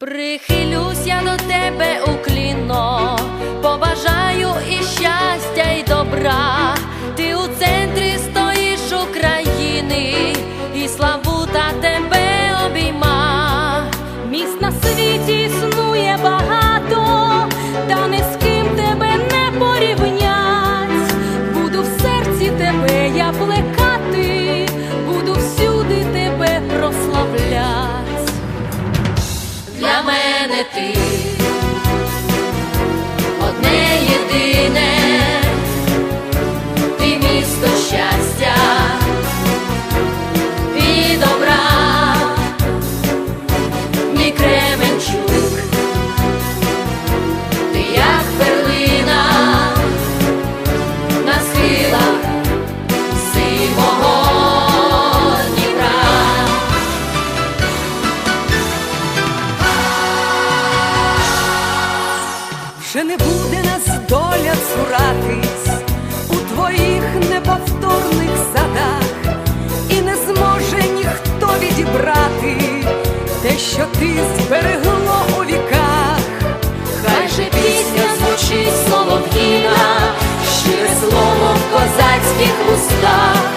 Прихилюсь я до тебе уклінно, ти цуратись у твоїх неповторних садах, і не зможе ніхто відібрати те, що ти зберегло у віках. Хай же пісня звучить солов'їна, щире слово в козацьких устах,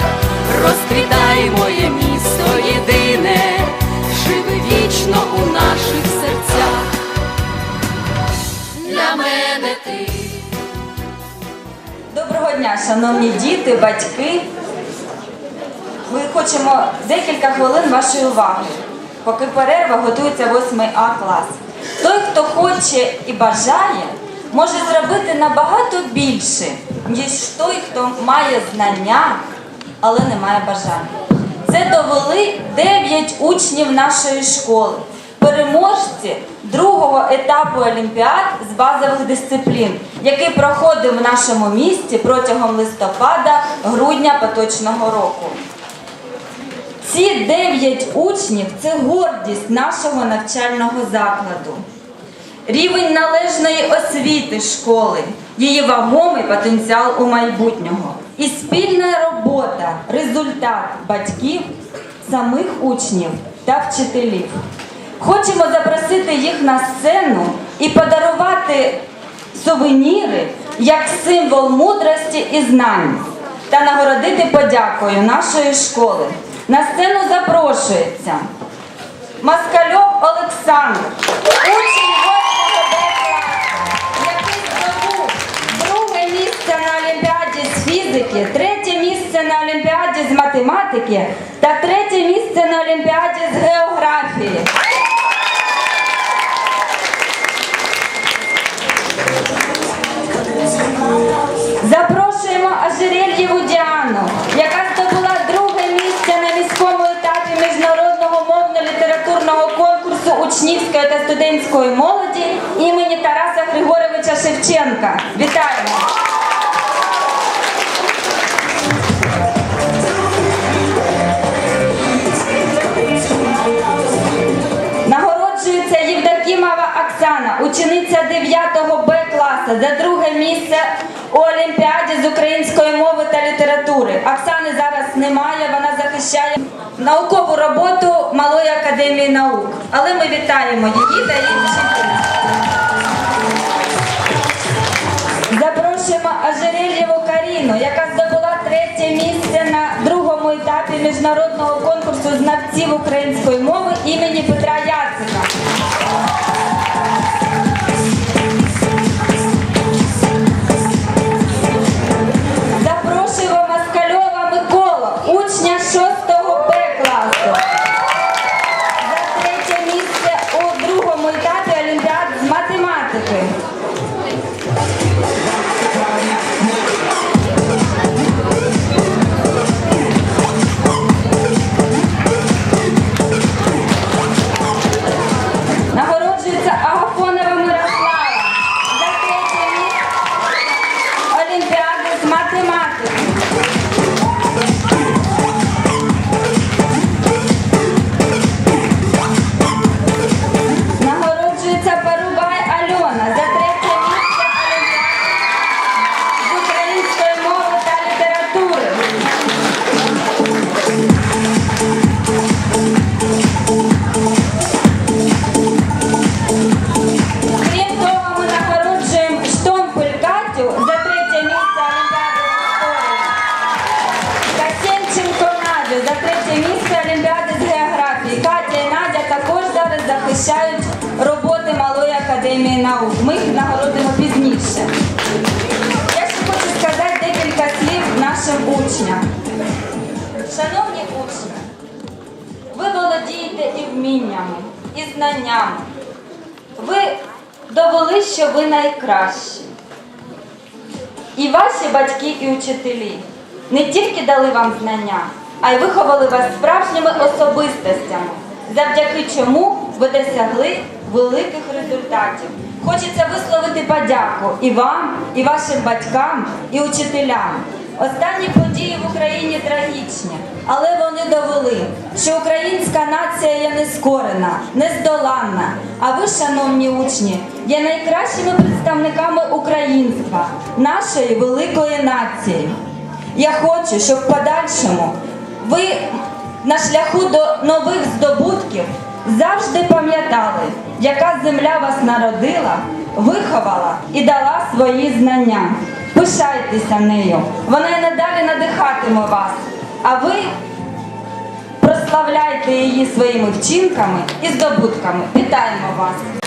шановні діти, батьки. Ми хочемо декілька хвилин вашої уваги, поки перерва готується 8 А клас. Той, хто хоче і бажає, може зробити набагато більше, ніж той, хто має знання, але не має бажання. Це довели 9 учнів нашої школи, переможці другого етапу олімпіад з базових дисциплін, який проходив в нашому місті протягом листопада-грудня поточного року. Ці 9 учнів це гордість нашого навчального закладу. Рівень належної освіти школи, її вагомий потенціал у майбутнього. І спільна робота, результат батьків, самих учнів та вчителів. Хочемо запросити їх на сцену і подарувати сувеніри як символ мудрості і знань та нагородити подякою нашої школи. На сцену запрошується Москальов Олександр, учень 8 Б класу, який здобув друге місце на Олімпіаді з фізики, третє місце на Олімпіаді з математики та третє місце на Олімпіаді з географії. Та молоді імені Тараса Григоровича Шевченка. Вітаємо! Нагороджується Євдокімова Оксана, учениця 9 Б класу за друге місце у Олімпіаді з української мови та літератури. Оксани зараз немає, вона захищає наукову роботу Малої академії наук. Але ми вітаємо її та її вчителів. Запрошуємо Ожерельєву Каріну, яка здобула третє місце на другому етапі міжнародного конкурсу знавців української мови імені Петра роботи Малої академії наук. Ми їх нагородимо пізніше. Я ще хочу сказати декілька слів нашим учням. Шановні учні, ви володієте і вміннями, і знаннями. Ви довели, що ви найкращі. І ваші батьки і учителі не тільки дали вам знання, а й виховали вас справжніми особистостями, завдяки чому ви досягли великих результатів. Хочеться висловити подяку і вам, і вашим батькам, і учителям. Останні події в Україні трагічні, але вони довели, що українська нація є нескорена, нездоланна. А ви, шановні учні, є найкращими представниками українства, нашої великої нації. Я хочу, щоб в подальшому ви на шляху до нових здобутків завжди пам'ятали, яка земля вас народила, виховала і дала свої знання. Пишайтеся нею, вона й надалі надихатиме вас, а ви прославляйте її своїми вчинками і здобутками. Вітаємо вас!